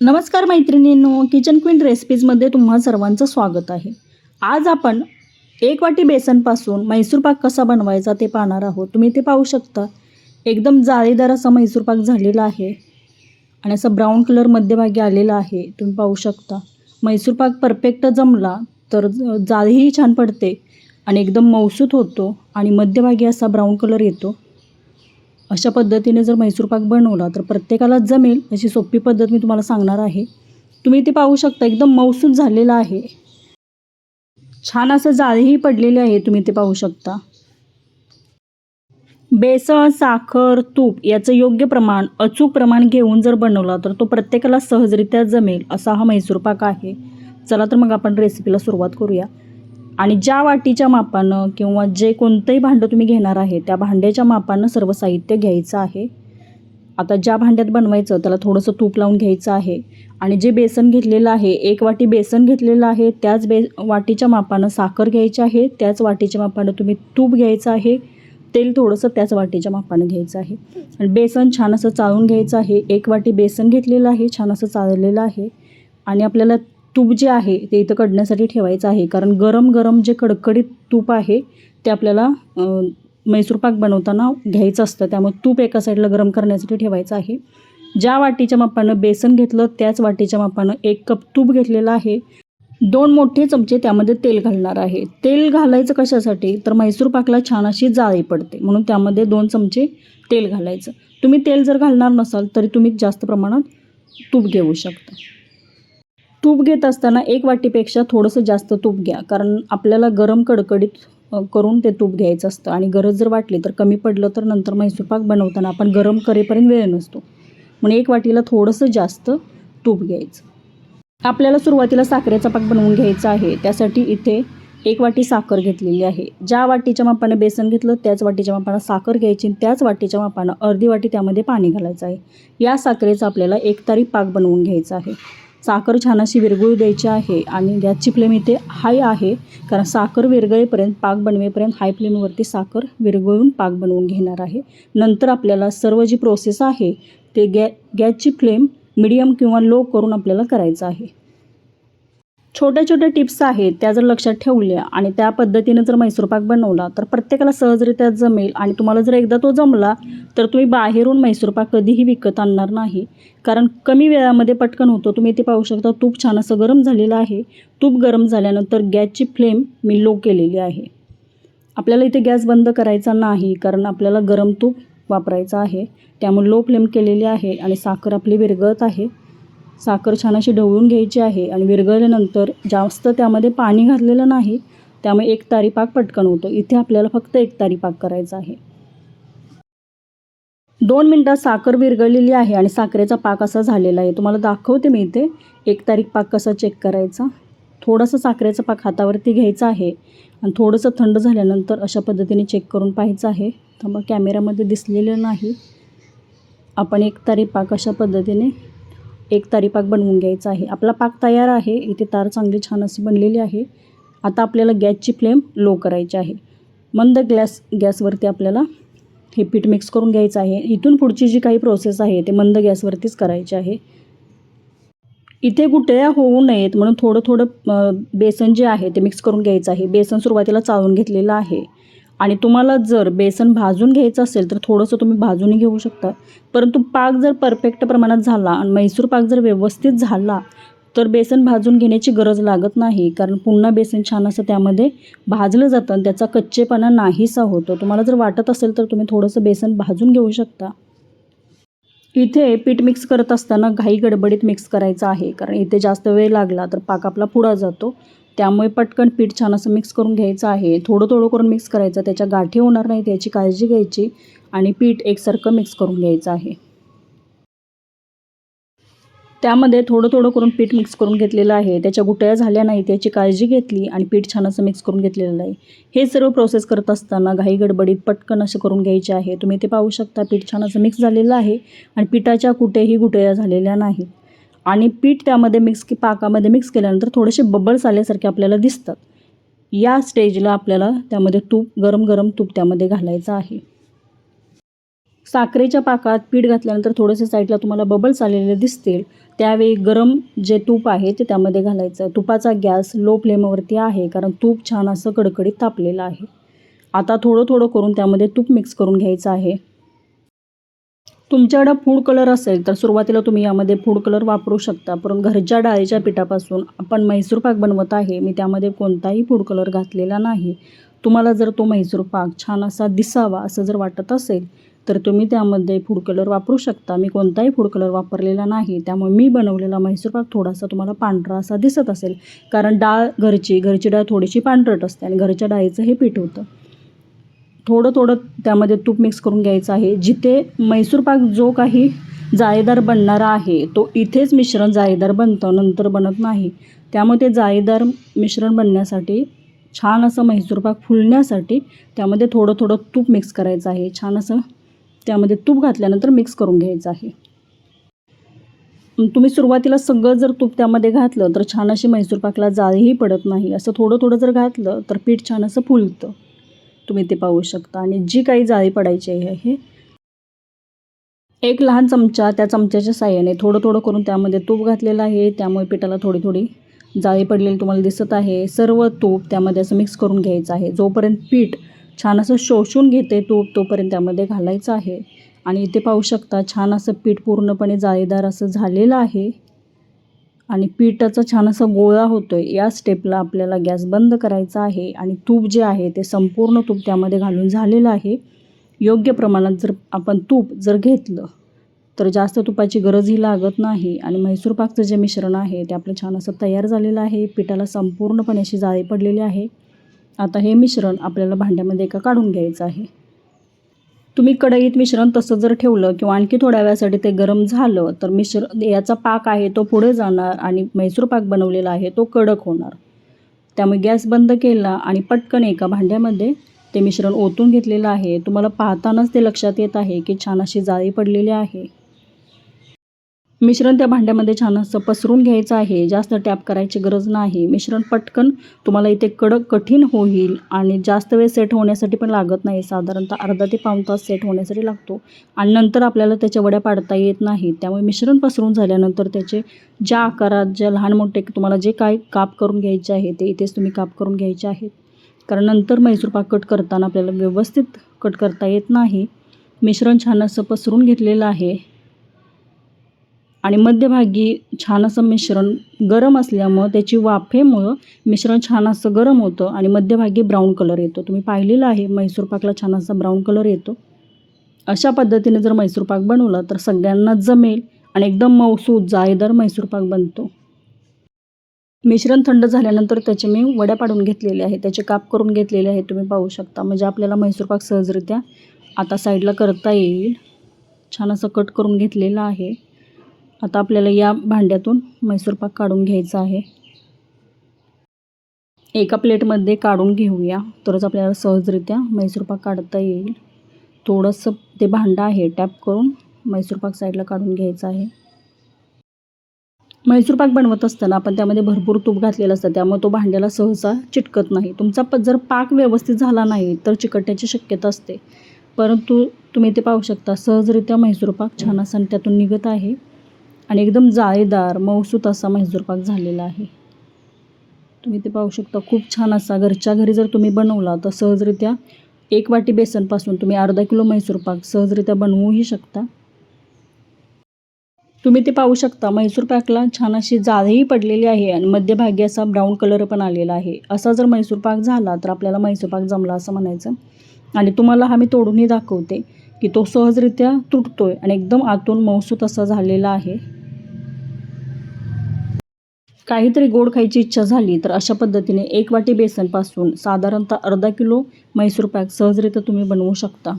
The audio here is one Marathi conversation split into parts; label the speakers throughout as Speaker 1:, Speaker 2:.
Speaker 1: नमस्कार मैत्रिणींनो किचन क्वीन रेसिपीजमध्ये तुम्हा सर्वांचं स्वागत आहे. आज आपण एक वाटी बेसनपासून मैसूर पाक कसा बनवायचा ते पाहणार आहोत. तुम्ही ते पाहू शकता एकदम जाळीदार असा मैसूर पाक झालेला आहे आणि असा ब्राऊन कलर मध्यभागी आलेला आहे. तुम्ही पाहू शकता मैसूर पाक परफेक्ट जमला तर जाळीही छान पडते आणि एकदम मौसूत होतो आणि मध्यभागी असा ब्राऊन कलर येतो. अशा पद्धतीने जर म्हैसूर पाक बनवला तर प्रत्येकाला जमेल अशी सोपी पद्धत मी तुम्हाला सांगणार आहे. तुम्ही ते पाहू शकता एकदम मौसूद झालेला आहे. छान असं जाळीही पडलेली आहे तुम्ही ते पाहू शकता. बेसन साखर तूप याचं योग्य प्रमाण अचूक प्रमाण घेऊन जर बनवला तर तो प्रत्येकाला सहजरित्या जमेल असा हा म्हैसूर पाक आहे. चला तर मग आपण रेसिपीला सुरुवात करूया. आणि ज्या वाटीच्या मापानं किंवा जे कोणतंही भांडं तुम्ही घेणार आहे त्या भांड्याच्या मापानं सर्व साहित्य घ्यायचं आहे. आता ज्या भांड्यात बनवायचं त्याला थोडंसं तूप लावून घ्यायचं आहे. आणि जे बेसन घेतलेलं आहे एक वाटी बेसन घेतलेलं आहे त्याच बे वाटीच्या मापानं साखर घ्यायची आहे त्याच वाटीच्या मापानं तुम्ही तूप घ्यायचं आहे तेल थोडंसं त्याच वाटीच्या मापानं घ्यायचं आहे. आणि बेसन छान असं चाळून घ्यायचं आहे. एक वाटी बेसन घेतलेलं आहे छान असं चाळलेलं आहे. आणि आपल्याला तूप जे आहे ते इथं कडण्यासाठी ठेवायचं आहे. कारण गरम गरम जे कडकडीत तूप आहे ते आपल्याला मैसूर पाक बनवताना घ्यायचं असतं. त्यामुळे तूप एका साईडला गरम करण्यासाठी ठेवायचं आहे. ज्या वाटीच्या मापानं बेसन घेतलं त्याच वाटीच्या मापानं एक कप तूप घेतलेलं आहे. दोन मोठे चमचे त्यामध्ये तेल घालणार आहे. तेल घालायचं कशासाठी? तर मैसूर पाकला छान अशी जाळी पडते. म्हणून त्यामध्ये दोन चमचे तेल घालायचं. तुम्ही तेल जर घालणार नसाल तरी तुम्ही जास्त प्रमाणात तूप घेऊ शकता. तूप घेत असताना एक वाटीपेक्षा थोडंसं जास्त तूप घ्या. कारण आपल्याला गरम कडकडीत करून ते तूप घ्यायचं असतं. आणि गरज जर वाटली तर कमी पडलं तर नंतर मैसूरपाक बनवताना आपण गरम करेपर्यंत वेळ नसतो. म्हणून एक वाटीला थोडंसं जास्त तूप घ्यायचं. आपल्याला सुरुवातीला साखरेचा पाक बनवून घ्यायचा आहे. त्यासाठी इथे एक वाटी साखर घेतलेली आहे. ज्या वाटीच्या मापानं बेसन घेतलं त्याच वाटीच्या मापानं साखर घ्यायची आणि त्याच वाटीच्या मापानं अर्धी वाटी त्यामध्ये पाणी घालायचं आहे. या साखरेचा आपल्याला एक तारी पाक बनवून घ्यायचा आहे. साखर छान अशी विरघळू द्यायची आहे आणि गॅसची फ्लेम इथे हाय आहे. कारण साखर विरघळेपर्यंत पाक बनवेपर्यंत हाय फ्लेमवरती साखर विरघळून पाक बनवून घेणार आहे. नंतर आपल्याला सर्व जी प्रोसेस आहे ते गॅ गॅसची फ्लेम मिडियम किंवा लो करून आपल्याला करायचं आहे. छोट्या छोट्या टिप्स आहेत त्या जर लक्षात ठेवल्या आणि त्या पद्धतीने जर मैसूर पाक बनवला तर प्रत्येकाला सहजरित्या जमेल आणि तुम्हाला जर एकदा तो जमला तर तुम्ही बाहेरून मैसूर पाक कधीही विकत आणणार नाही. कारण कमी वेळामध्ये पटकन होतो तुम्ही इथे पाहू शकता तूप छान असं गरम झालेलं आहे. तूप गरम झाल्यानंतर गॅसची फ्लेम मी लो केलेली आहे. आपल्याला इथे गॅस बंद करायचा नाही कारण आपल्याला गरम तूप वापरायचं आहे. त्यामुळे लो फ्लेम केलेली आहे आणि साखर आपली विरघळत आहे. साखर छान अशी ढवळून घ्यायची आहे आणि विरघळल्यानंतर जास्त त्यामध्ये पाणी घातलेलं नाही त्यामुळे एक तारी पाक पटकन होतो. इथे आपल्याला फक्त एक तारी पाक करायचा आहे. दोन मिनटात साखर विरघळलेली आहे आणि साखरेचा पाक असा झालेला आहे. तुम्हाला दाखवते मी इथे एक तारीख पाक कसा चेक करायचा. थोडासा साखरेचा पाक हातावरती घ्यायचा आहे आणि थोडंसं थंड झाल्यानंतर अशा पद्धतीने चेक करून पाहायचं आहे. तर मग कॅमेऱ्यामध्ये दिसलेलं नाही. आपण एक तारीख पाक अशा पद्धतीने एक तारी पाक बनवून घ्यायचा आहे. आपला पाक तयार आहे. इथे तार चांगली छान अशी बनलेली आहे. आता आपल्याला गॅसची फ्लेम लो करायची आहे. मंद गॅस गॅसवरती आपल्याला हे पीठ मिक्स करून घ्यायचं आहे. इथून पुढची जी काही प्रोसेस आहे ते मंद गॅसवरतीच करायची आहे. इथे गुटळ्या होऊ नयेत म्हणून थोडं थोडं बेसन जे आहे ते मिक्स करून घ्यायचं आहे. बेसन सुरुवातीला चाळून घेतलेलं आहे. आणि तुम्हाला जर बेसन भाजून घ्यायचं असेल तर थोडंसं तुम्ही भाजूनही घेऊ शकता. परंतु पाक जर परफेक्ट प्रमाणात झाला आणि मैसूर पाक जर व्यवस्थित झाला तर बेसन भाजून घेण्याची गरज लागत नाही. कारण पुन्हा बेसन छान असं त्यामध्ये भाजलं जातं आणि त्याचा कच्चेपणा नाहीसा होतो. तुम्हाला जर वाटत असेल तर तुम्ही थोडंसं बेसन भाजून घेऊ शकता. इथे पीठ मिक्स करत असताना घाई गडबडीत मिक्स करायचं आहे. कारण इथे जास्त वेळ लागला तर पाक आपला पुढा जातो. त्यामुळे पटकन पीठ छान असं मिक्स करून घ्यायचं आहे. थोडं थोडं करून मिक्स करायचं त्याच्या गाठी होणार नाहीत याची काळजी घ्यायची आणि पीठ एकसारखं मिक्स करून घ्यायचं आहे. त्यामध्ये थोडं थोडं करून पीठ मिक्स करून घेतलेलं आहे. त्याच्या गुटळ्या झाल्या नाहीत याची काळजी घेतली आणि पीठ छान असं मिक्स करून घेतलेलं आहे. हे सर्व प्रोसेस करत असताना घाई गडबडीत पटकन असं करून घ्यायचे आहे. तुम्ही ते पाहू शकता पीठ छान असं मिक्स झालेलं आहे आणि पिठाच्या कुठेही गुटळ्या झालेल्या नाहीत. आणि पीठ त्यामध्ये मिक्स की पाकामध्ये मिक्स केल्यानंतर थोडेसे बबल्स आल्यासारखे आपल्याला दिसतात. या स्टेजला आपल्याला त्यामध्ये तूप गरम गरम तूप त्यामध्ये घालायचं आहे. साखरेच्या पाकात पीठ घातल्यानंतर थोडेसे साईडला तुम्हाला बबल्स आलेले दिसतील. त्यावेळी गरम जे तूप आहे ते त्यामध्ये घालायचं. तुपाचा गॅस लो फ्लेमवरती आहे कारण तूप छान असं कडकडीत तापलेलं आहे. आता थोडं थोडं करून त्यामध्ये तूप मिक्स करून घ्यायचं आहे. तुमच्याकडं फूड कलर असेल तर सुरुवातीला तुम्ही यामध्ये फूड कलर वापरू शकता. परंतु घरच्या डाळीच्या पिठापासून आपण म्हैसूर पाक बनवत आहे. मी त्यामध्ये कोणताही फूड कलर घातलेला नाही. तुम्हाला जर तो म्हैसूर पाक छान असा दिसावा असं जर वाटत असेल तर तुम्ही त्यामध्ये फूड कलर वापरू शकता. मी कोणताही फूड कलर वापरलेला नाही. त्यामुळे मी बनवलेला म्हैसूर पाक थोडासा तुम्हाला पांढरा असा दिसत असेल. कारण डाळ घरची घरची डाळ थोडीशी पांढरट असते आणि घरच्या डाळीचं हे पीठ होतं. थोडं थोडं त्यामध्ये तूप मिक्स करून घ्यायचं आहे. जिथे मैसूर पाक जो काही जाळीदार बनणारा आहे तो इथेच मिश्रण जाळीदार बनतं नंतर बनत नाही. त्यामुळे ते जाळीदार मिश्रण बनण्यासाठी छान असं म्हैसूर पाक फुलण्यासाठी त्यामध्ये थोडं थोडं तूप मिक्स करायचं आहे. छान असं त्यामध्ये तूप घातल्यानंतर मिक्स करून घ्यायचं आहे. तुम्ही सुरुवातीला सगळं जर तूप त्यामध्ये घातलं तर छान अशी म्हैसूर पाकला जाळीही पडत नाही. असं थोडं थोडं जर घातलं तर पीठ छान असं फुलतं. तुम्ही ते पाहू शकता. आणि जी काही जाळी पडायची आहे हे एक लहान चमचा त्या चमच्याच्या साह्याने थोडं थोडं करून त्यामध्ये तूप घातलेलं आहे. त्यामुळे पिठाला थोडी थोडी जाळी पडलेली तुम्हाला दिसत आहे. सर्व तूप त्यामध्ये असं मिक्स करून घ्यायचं आहे. जोपर्यंत पीठ छान असं शोषून घेते तूप तोपर्यंत त्यामध्ये घालायचं आहे. आणि इथे पाहू शकता छान असं पीठ पूर्णपणे जाळीदार असं झालेलं आहे. आणि पिठाचा छान असा गोळा होतो आहे या स्टेपला आपल्याला गॅस बंद करायचा आहे आणि तूप जे आहे ते संपूर्ण तूप त्यामध्ये घालून झालेलं आहे. योग्य प्रमाणात जर आपण तूप जर घेतलं तर जास्त तुपाची गरजही लागत नाही आणि म्हैसूर पाकचं जे मिश्रण आहे ते आपलं छान असं तयार झालेलं आहे. पिठाला संपूर्णपणे अशी जाळी पडलेली आहे. आता हे मिश्रण आपल्याला भांड्यामध्ये एका काढून घ्यायचं आहे. तुम्ही कढईत मिश्रण तसं जर ठेवलं किंवा आणखी थोड्या वेळासाठी ते गरम झालं तर मिश्र याचा पाक आहे तो पुढे जाणार आणि म्हैसूर पाक बनवलेला आहे तो कडक होणार. त्यामुळे गॅस बंद केला आणि पटकन एका भांड्यामध्ये ते मिश्रण ओतून घेतलेलं आहे. तुम्हाला पाहतानाच ते लक्षात येत आहे की छान अशी जाळी पडलेली आहे. मिश्रण त्या भांड्यामध्ये छान असं पसरून घ्यायचं आहे. जास्त टॅप करायची गरज नाही. मिश्रण पटकन तुम्हाला इथे कडक कठीण होईल आणि जास्त वेळ सेट होण्यासाठी पण लागत नाही. साधारणतः अर्धा ते पाऊण तास सेट होण्यासाठी लागतो. आणि नंतर आपल्याला त्याच्या वड्या पाडता येत नाही त्यामुळे मिश्रण पसरून झाल्यानंतर त्याचे ज्या आकारात ज्या लहान मोठे तुम्हाला जे काय काप करून घ्यायचे आहे ते इथेच तुम्ही काप करून घ्यायचे आहेत. कारण नंतर मैसूर पाक कट करताना आपल्याला व्यवस्थित कट करता येत नाही. मिश्रण छान असं पसरून घेतलेलं आहे. आणि मध्यभागी छान असं मिश्रण गरम असल्यामुळं त्याची वाफेमुळं मिश्रण छान असं गरम होतं आणि मध्यभागी ब्राऊन कलर येतो. तुम्ही पाहिलेलं आहे मैसूर पाकला छान असा ब्राऊन कलर येतो. अशा पद्धतीने जर मैसूर पाक बनवला तर सगळ्यांना जमेल आणि एकदम मौसूद जाळेदार मैसूर पाक बनतो. मिश्रण थंड झाल्यानंतर त्याचे मी वड्या पाडून घेतलेले आहे त्याचे काप करून घेतलेले आहे तुम्ही पाहू शकता. म्हणजे आपल्याला मैसूर पाक सहजरित्या आता साईडला करता येईल. छान असं कट करून घेतलेलं आहे. आता आपल्याला या भांड्यातून मैसूरपाक काढून घ्यायचा आहे. एका प्लेटमध्ये काढून घेऊया. तरच आपल्याला सहजरित्या मैसूरपाक काढता येईल. थोडंसं ते भांडं आहे टॅप करून मैसूरपाक साईडला काढून घ्यायचं आहे. मैसूरपाक बनवत असताना आपण त्यामध्ये भरपूर तूप घातलेलं असतं. त्यामुळे तो भांड्याला सहसा चिटकत नाही. तुमचा प जर पाक व्यवस्थित झाला नाही तर चिकटण्याची शक्यता असते. परंतु तुम्ही ते पाहू शकता सहजरित्या मैसूरपाक छान असा त्यातून निघत आहे. आणि एकदम जाळीदार मऊसूत असा म्हैसूर पाक झालेला आहे. तुम्ही ते पाहू शकता खूप छान असा घरच्या घरी जर तुम्ही बनवला तर सहजरित्या एक वाटी बेसनपासून तुम्ही अर्धा किलो म्हैसूर पाक सहजरित्या बनवूही शकता. तुम्ही ते पाहू शकता म्हैसूर पाकला छान अशी जाळीही पडलेली आहे आणि मध्यभागी असा ब्राऊन कलर पण आलेला आहे. असा जर मैसूर पाक झाला तर आपल्याला म्हैसूर पाक जमला असं म्हणायचं. आणि तुम्हाला हा मी तोडूनही दाखवते की तो सहजरित्या तुटतोय आणि एकदम आतून मौसूत असा झालेला आहे. काहीतरी गोड खायची इच्छा झाली तर अशा पद्धतीने एक वाटी बेसनपासून साधारणतः अर्धा किलो मैसूर पाक सहजरित्या तुम्ही बनवू शकता.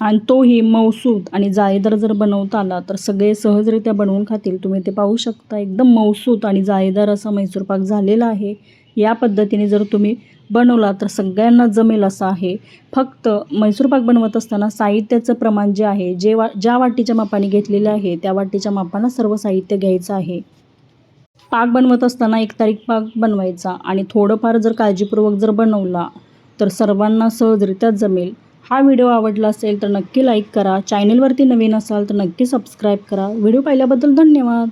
Speaker 1: आणि तोही मौसूद आणि जाळीदार जर बनवता आला तर सगळे सहजरित्या बनवून खातील. तुम्ही ते पाहू शकता एकदम मौसूद आणि जाळीदार असा मैसूर पाक झालेला आहे. या पद्धतीने जर तुम्ही बनवला तर सगळ्यांना जमेल असा आहे. फक्त मैसूर पाक बनवत असताना साहित्याचं प्रमाण जे आहे जे वा ज्या वाटीच्या मापाने घेतलेले आहे त्या वाटीच्या मापानं सर्व साहित्य घ्यायचं आहे. पाक बनवत असताना एक तारीख पाक बनवायचा आणि थोडंफार जर काळजीपूर्वक जर बनवला तर सर्वांना सहजरित्या जमेल. हा व्हिडिओ आवडला असेल तर नक्की लाईक करा. चॅनलवरती नवीन असाल तर नक्की सबस्क्राईब करा. व्हिडिओ पाहिल्याबद्दल धन्यवाद.